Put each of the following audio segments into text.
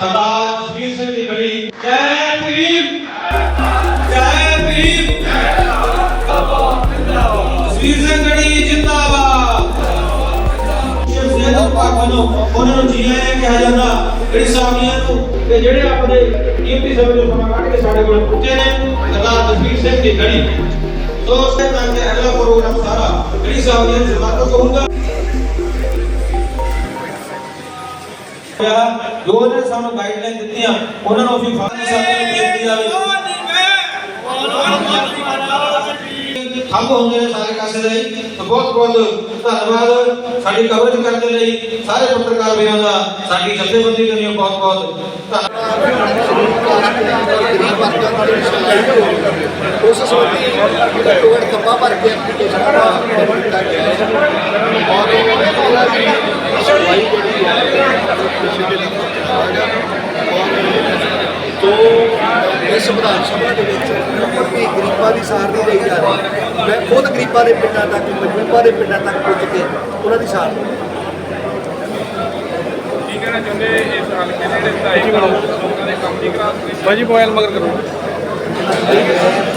ਸਰਦਾਰ ਜਸਵੀਰ ਸਿੰਘ ਦੀ ਗੜੀ ਜੈ ਭੀਮ ਜੈ ਭੀਮ ਜਸਵੀਰ ਸਿੰਘ ਗੜੀ ਜਿੰਦਾਬਾਦ ਸ਼ਿਵ ਸੈਨਾ ਪਾਕਾਂ ਨੂੰ ਉਹਨਾਂ ਨੂੰ ਜੀ ਕਿਹਾ ਜਾਂਦਾ ਜਿਹੜੀ ਸਾਮੀਆਂ ਨੂੰ ਤੇ ਜਿਹੜੇ ਆਪਣੇ ਕੀਮਤੀ ਸਮੇਂ ਤੋਂ ਸਮਾਂ ਕੱਢ ਕੇ ਸਾਡੇ ਕੋਲ ਪਹੁੰਚੇ ਨੇ ਸਰਦਾਰ ਜਸਵੀਰ ਸਿੰਘ ਦੀ ਗੜੀ ਸੋ ਉਸੇ ਅਗਲਾ ਪ੍ਰੋਗਰਾਮ ਸਾਰਾ ਜਿਹੜੀ ਸਾਮੀਆਂ ਨੂੰ ਸਮਾਪਤ ਹੋਊਗਾ ਜੋ ਉਹਨਾਂ ਨੇ ਸਾਨੂੰ ਗਾਈਡਲਾਈਨ ਦਿੱਤੀਆਂ ਉਹਨਾਂ ਨੂੰ ਅਸੀਂ ਫਾਦਰ ਸਾਹਿਬ ਨੂੰ ਬੇਨਤੀ ਜਾਵੇ। ਖੰਭ ਹੁੰਦੇ ਨੇ ਸਾਰੇ ਕਾਸੇ ਲਈ ਤਾਂ ਬਹੁਤ ਬਹੁਤ ਧੰਨਵਾਦ ਸਾਡੀ ਕਵਰੇਜ ਕਰਨ ਦੇ ਲਈ ਸਾਰੇ ਪੱਤਰਕਾਰ ਵੀਰਾਂ ਦਾ ਸਾਡੀ ਜਥੇਬੰਦੀ ਦੇ ਲਈ ਬਹੁਤ ਬਹੁਤ ਧੰਨਵਾਦ। ਉਸ ਘੱਟੋ ਘੱਟ ਕੱਪਾ ਭਰ ਕੇ ਐਪਲੀਕੇਸ਼ਨ ਦਾ ਦਿੱਤਾ ਗਿਆ ਹੈ। ਔਰ ਸੁਣਵਾਈ ਜਿਹੜੀ ਹੈ ਪਿਛਲੇ ਦਿਨ ਤੋਂ ਇਸ ਵਿਧਾਨ ਸਭਾ ਦੇ ਵਿੱਚ ਗਰੀਬਾਂ ਦੀ ਸਾਰ ਨਹੀਂ ਲਈ ਜਾ ਰਹੀ। ਮੈਂ ਖੁਦ ਗਰੀਬਾਂ ਦੇ ਪਿੰਡਾਂ ਤੱਕ ਮਜ਼ਦੂਰਾਂ ਦੇ ਪਿੰਡਾਂ ਤੱਕ ਪੁੱਜ ਕੇ ਉਹਨਾਂ ਦੀ ਸਾਰ ਲਈ। ਕੀ ਕਹਿਣਾ ਚਾਹੁੰਦੇ ਇਸ ਹਲਕੇ ਦੇ ਜਿਹੜੇ ਵਿਧਾਇਕ ਲੋਕਾਂ ਦੇ ਕੰਮ ਨਹੀਂ ਕਰਾ ਸਕਦੇ ਭਾਜੀ ਮੋਬਾਈਲ ਮਗਰ ਕਰੋ।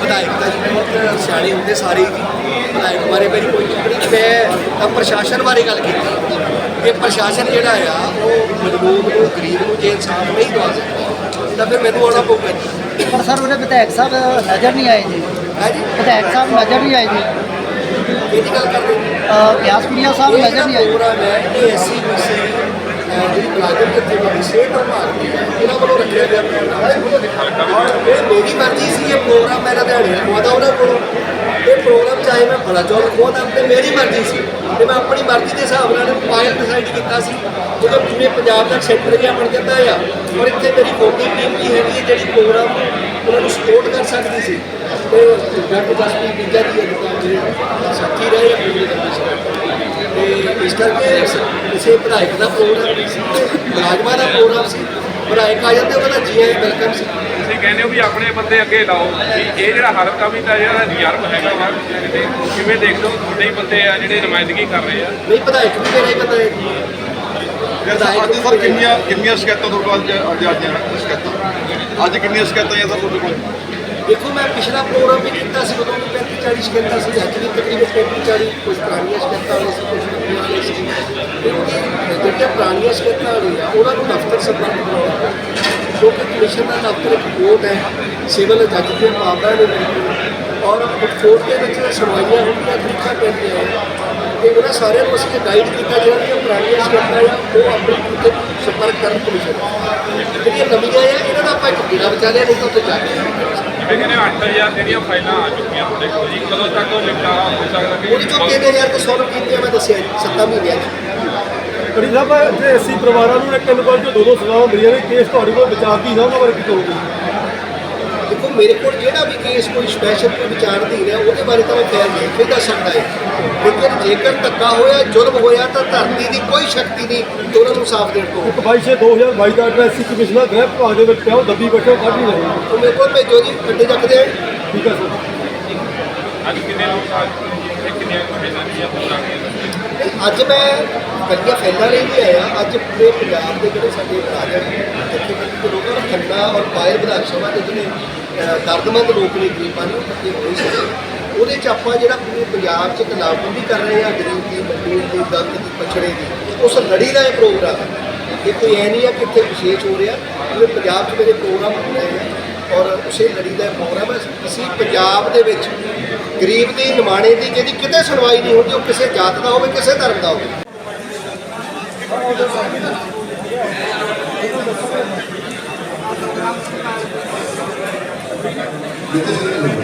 ਵਿਧਾਇਕ ਤਾਂ ਜੀ ਬਹੁਤ ਸਿਆਣੇ ਹੁੰਦੇ ਸਾਰੇ ਵਿਧਾਇਕ ਬਾਰੇ ਮੇਰੀ ਕੋਈ ਨਹੀਂ। ਮੈਂ ਤਾਂ ਪ੍ਰਸ਼ਾਸਨ ਬਾਰੇ ਗੱਲ ਕੀਤੀ। ਕਿ ਪ੍ਰਸ਼ਾਸਨ ਜਿਹੜਾ ਆ ਉਹ ਮਜ਼ਲੂਮ ਨੂੰ ਗਰੀਬ ਨੂੰ ਜੇ ਇਨਸਾਫ ਨਹੀਂ ਦਵਾ ਸਕਦਾ ਤਾਂ ਫਿਰ ਮੈਨੂੰ ਆਉਣਾ ਪਊਗਾ ਜੀ ਪਰ ਸਰ ਉਹਦੇ ਵਿਧਾਇਕ ਸਾਹਿਬ ਨਜ਼ਰ ਨਹੀਂ ਆਏ ਜੀ। ਹੈ ਜੀ? ਵਿਧਾਇਕ ਸਾਹਿਬ ਨਜ਼ਰ ਨਹੀਂ ਆਏ ਜੀ। ਕਿਹਦੀ ਗੱਲ ਕਰਦੇ ਜੀ ਅਹ ਬਿਆਸਪੁਰੀਆ ਸਾਹਿਬ ਨਜ਼ਰ ਨਹੀਂ ਆਏ। ਪ੍ਰੋਗਰਾਮ ਹੈ ਇਹ ਐਸਸੀ ਬੀਸੀ ਜਿਹੜੀ ਮੁਲਾਜ਼ਮ ਜਥੇਬੰਦੀ ਸਿਹਤ ਵਿਭਾਗ ਦੀ ਹੈ ਇਹਨਾਂ ਵੱਲੋਂ ਰੱਖਿਆ ਗਿਆ ਪ੍ਰੋਗਰਾਮ। ਹੈ ਇਹ ਮੇਰੀ ਮਰਜ਼ੀ ਸੀ ਇਹ ਪ੍ਰੋਗਰਾਮ ਮੈਂ ਲੁਧਿਆਣੇ ਖਵਾਦਾ ਉਹਨਾਂ ਕੋਲੋਂ। ਇਹ ਪ੍ਰੋਗਰਾਮ ਚਾਹੇ ਮੈਂ ਬੜਾ ਚੌਲ ਖਵਾਦਾ ਤੇ ਮੇਰੀ ਮਰਜ਼ੀ ਸੀ। ਤੇ ਮੈਂ ਆਪਣੀ ਮਰਜ਼ੀ ਦੇ ਹਿਸਾਬ ਨਾਲ ਪਾਇਲ ਡਿਸਾਈਡ ਕੀਤਾ ਸੀ। ਜਦੋਂ ਜਿਵੇਂ ਪੰਜਾਬ ਦਾ ਸੈਕਟਰ ਜਿਹਾ ਬਣ ਜਾਂਦਾ ਆ, ਔਰ ਇੱਥੇ ਮੇਰੀ ਵੋਟਿੰਗ ਟੀਮ ਵੀ ਹੈਗੀ ਹੈ ਜਿਹੜੀ ਪ੍ਰੋਗਰਾਮ ਉਹਨਾਂ ਨੂੰ ਸਪੋਰਟ ਕਰ ਸਕਦੀ ਸੀ। ਤੇ ਡਾਕਟਰ ਜਸਪੀਤ ਬੀਜਾ ਜੀ ਅੱਜ ਸਾਥੀ ਰਹੇ ਆ ਪਿਛਲੇ ਲੰਬੇ ਤੇ ਇਸ ਕਰਕੇ ਕਿਸੇ ਵਿਧਾਇਕ ਦਾ ਪ੍ਰੋਗਰਾਮ ਨਹੀਂ ਸੀ ਮੁਲਾਜ਼ਮਾਂ ਦਾ ਪ੍ਰੋਗਰਾਮ ਸੀ, ਵਿਧਾਇਕ ਆ ਜਾਂਦੇ, ਉਹਨਾਂ ਦਾ ਜੀ ਆਈ ਵੈਲਕਮ ਸੀ। ਕਹਿੰਦੇ ਹੋ ਵੀ ਆਪਣੇ ਬੰਦੇ ਅੱਗੇ ਲਾਓ। ਵੀ ਇਹ ਜਿਹੜਾ ਹਲਕਾ ਵੀ ਤਾਂ ਜਿਹੜਾ ਰਿਜ਼ਰਵ ਹੈਗਾ ਵਾ ਕਿਤੇ ਕਿਵੇਂ ਦੇਖਦੇ ਹੋ? ਤੁਹਾਡੇ ਹੀ ਬੰਦੇ ਆ ਜਿਹੜੇ ਨੁਮਾਇੰਦਗੀ ਕਰ ਰਹੇ ਆ। ਨਹੀਂ ਵਿਧਾਇਕ ਵੀ ਬੰਦਾ ਹੈ ਅੱਜ ਸਰ ਕਿੰਨੀਆਂ ਕਿੰਨੀਆਂ ਸ਼ਿਕਾਇਤਾਂ ਤੁਹਾਡੇ ਕੋਲ ਅੱਜ ਅੱਜ ਸ਼ਿਕਾਇਤਾਂ। ਅੱਜ ਕਿੰਨੀਆਂ ਸ਼ਿਕਾਇਤਾਂ ਆਈਆਂ ਸਰ ਤੁਹਾਡੇ ਕੋਲ? ਦੇਖੋ ਮੈਂ ਪਿਛਲਾ ਪ੍ਰੋਗਰਾਮ ਵੀ ਕੀਤਾ ਸੀ ਉਦੋਂ ਵੀ 35 40 ਸ਼ਿਕਾਇਤਾਂ ਸੀ ਅੱਜ ਵੀ ਤਕਰੀਬਨ 35 40 ਕੁਝ ਪੁਰਾਣੀਆਂ ਸ਼ਿਕਾਇਤਾਂ ਵਾਲੇ ਸੀ ਕੁਝ ਨਵੀਆਂ ਸੀ। ਜਿਹੜੀਆਂ ਪੁਰਾਣੀਆਂ ਸ਼ਿਕਾਇਤਾਂ ਆ ਉਹਨਾਂ ਨੂੰ ਦਫ਼ਤਰ ਸੰਪਰਕ ਬਣਾਉਣਾ ਕਿਉਂਕਿ ਕਮਿਸ਼ਨ ਦਾ ਦਫ਼ਤਰ ਇੱਕ ਕੋਰਟ ਹੈ ਸਿਵਲ ਜੱਜ ਦੇ ਮਾਮਲਾ ਦੇ ਵਿੱਚ ਔਰ ਕੋਰਟ ਦੇ ਵਿੱਚ ਸੁਣਵਾਈਆਂ ਹੁੰਦੀਆਂ ਤਰੀਕਾ ਪੈਂਦੀਆਂ ਹੈ ਤੇ ਉਹਨਾਂ ਸਾਰਿਆਂ ਨੂੰ ਅਸੀਂ ਗਾਈਡ ਕੀਤਾ ਜਿਹੜੀਆਂ ਪੁਰਾਣੀਆਂ ਸ਼ਿਕਾਇਤਾਂ ਆ ਉਹ ਆਪਣੀ ਉੱਤੇ ਸੰਪਰਕ ਕਰਨ ਕਮਿਸ਼ਨ ਜਿਹੜੀਆਂ ਨਵੀਆਂ ਆ ਇਹਨਾਂ ਦਾ ਆਪਾਂ ਇੱਕ ਬਿਨਾ ਵਿਚਾਰਿਆ ਨਹੀਂ ਤਾਂ ਉੱਥੇ ਜਾ ਕੇ ਜਿਵੇਂ ਕਹਿੰਦੇ 8000 ਜਿਹੜੀਆਂ ਫਾਈਲਾਂ ਆ ਚੁੱਕੀਆਂ ਤੁਹਾਡੇ ਕੋਲ ਜੀ ਕਦੋਂ ਤੱਕ ਉਹ ਨਿਪਟਾਰਾ ਹੋ ਸਕਦਾ ਕਿ ਉਹਦੇ ਚੋਂ 3000 ਤੋਂ 100 ਕੀਤੇ ਮੈਂ ਦੱਸਿਆ ਜੀ, ਸੱਤਾਂ ਮਹੀਨਿਆਂ 'ਚ ਕੜੀ ਸਾਹਿਬ ਜੇ ਅਸੀਂ ਪਰਿਵਾਰਾਂ ਨੂੰ ਇੱਕ ਨੰਬਰ ਜੋ ਦੋ ਦੋ ਸਜ਼ਾਵਾਂ ਮਿਲੀਆਂ ਨੇ ਕੇਸ ਤੁਹਾਡੇ ਕੋਲ ਵਿਚਾਰਦੀ ਨਾ ਉਹਨਾਂ ਬਾਰੇ ਕੀ ਕਹੋਗੇ? ਦੇਖੋ ਮੇਰੇ ਕੋਲ ਜਿਹੜਾ ਵੀ ਕੇਸ ਕੋਈ ਸਪੈਸ਼ਲ ਕੋਈ ਵਿਚਾਰਧੀਨ ਹੈ ਉਹਦੇ ਬਾਰੇ ਤਾਂ ਮੈਂ ਖੈਰ ਨਹੀਂ ਕੋਈ ਦੱਸ ਸਕਦਾ ਹੈ। ਲੇਕਿਨ ਜੇਕਰ ਧੱਕਾ ਹੋਇਆ ਜ਼ੁਲਮ ਹੋਇਆ ਤਾਂ ਧਰਤੀ ਦੀ ਕੋਈ ਸ਼ਕਤੀ ਨਹੀਂ ਕਿ ਉਹਨਾਂ ਨੂੰ ਸਾਫ਼ ਦੇਣ ਤੋਂ। ਇੱਕ 22 ਛੇ 2022 ਦਾ ਐਡਰੈਸ ਸੀ ਕਮਿਸ਼ਨਰ ਗ੍ਰਹਿ ਵਿਭਾਗ ਦੇ ਵਿੱਚ ਪਿਆ ਉਹ ਦੱਬੀ ਬੈਠੇ ਕੱਢ ਨਹੀਂ ਰਹੇ। ਉਹ ਮੇਰੇ ਕੋਲ ਭੇਜੋ ਜੀ ਗੱਡੇ ਚੱਕਦੇ ਆ ਠੀਕ ਹੈ ਸਰ। ਅੱਜ ਕਿੰਨੇ ਲੋਕ ਆ ਚੁੱਕੇ ਨੇ ਜੀ? ਇਹ ਕਿੰਨੀਆਂ ਫਾਈਲਾਂ ਦੀਆਂ ਪੁਰਾਣੀਆਂ ਅੱਜ ਮੈਂ ਕੱਲੀਆਂ ਫੈਲਾਂ ਲਈ ਵੀ ਆਇਆ। ਅੱਜ ਪੂਰੇ ਪੰਜਾਬ ਦੇ ਜਿਹੜੇ ਸਾਡੇ ਰਾਜਨ ਜਿੱਥੇ ਦੇ ਲੋਕਾਂ ਨੂੰ ਖੰਡਾ ਔਰ ਪਾਇਲ ਵਿਧਾਨ ਸਭਾ ਦੇ ਜਿਹੜੇ ਦਰਦਮੰਦ ਲੋਕ ਨੇ, ਗਰੀਬਾਂ ਨੂੰ ਇਕੱਠੇ ਹੋਏ ਸੀ ਉਹਦੇ ਚ ਆਪਾਂ ਜਿਹੜਾ ਪੂਰੇ ਪੰਜਾਬ 'ਚ ਇੱਕ ਕਰ ਰਹੇ ਆ, ਗਰੀਬ ਦੀ ਮਜ਼ਦੂਰ ਦੀ, ਦਰਦ ਦੀ, ਪਛੜੇ ਦੀ, ਉਸ ਲੜੀ ਦਾ ਇਹ ਪ੍ਰੋਗਰਾਮ ਹੈ। ਇਹ ਕੋਈ ਐ ਨਹੀਂ ਹੈ ਕਿ ਇੱਥੇ ਵਿਸ਼ੇਸ਼ ਹੋ ਰਿਹਾ। ਪੂਰੇ ਪੰਜਾਬ 'ਚ ਮੇਰੇ ਪ੍ਰੋਗਰਾਮ ਹੋ ਰਹੇ ਆ। ਉਸੇ ਲੜੀ ਦਾ ਪ੍ਰੋਗਰਾਮ ਹੈ, ਅਸੀਂ ਪੰਜਾਬ ਦੇ ਵਿੱਚ ਗਰੀਬ ਦੀ, ਨਿਮਾਣੇ ਦੀ, ਜਿਹਦੀ ਕਿਤੇ ਸੁਣਵਾਈ ਨਹੀਂ ਹੁੰਦੀ, ਉਹ ਕਿਸੇ ਜਾਤ ਦਾ ਹੋਵੇ, ਕਿਸੇ ਧਰਮ ਦਾ ਹੋਵੇ। ਮਨਪ੍ਰੀਤ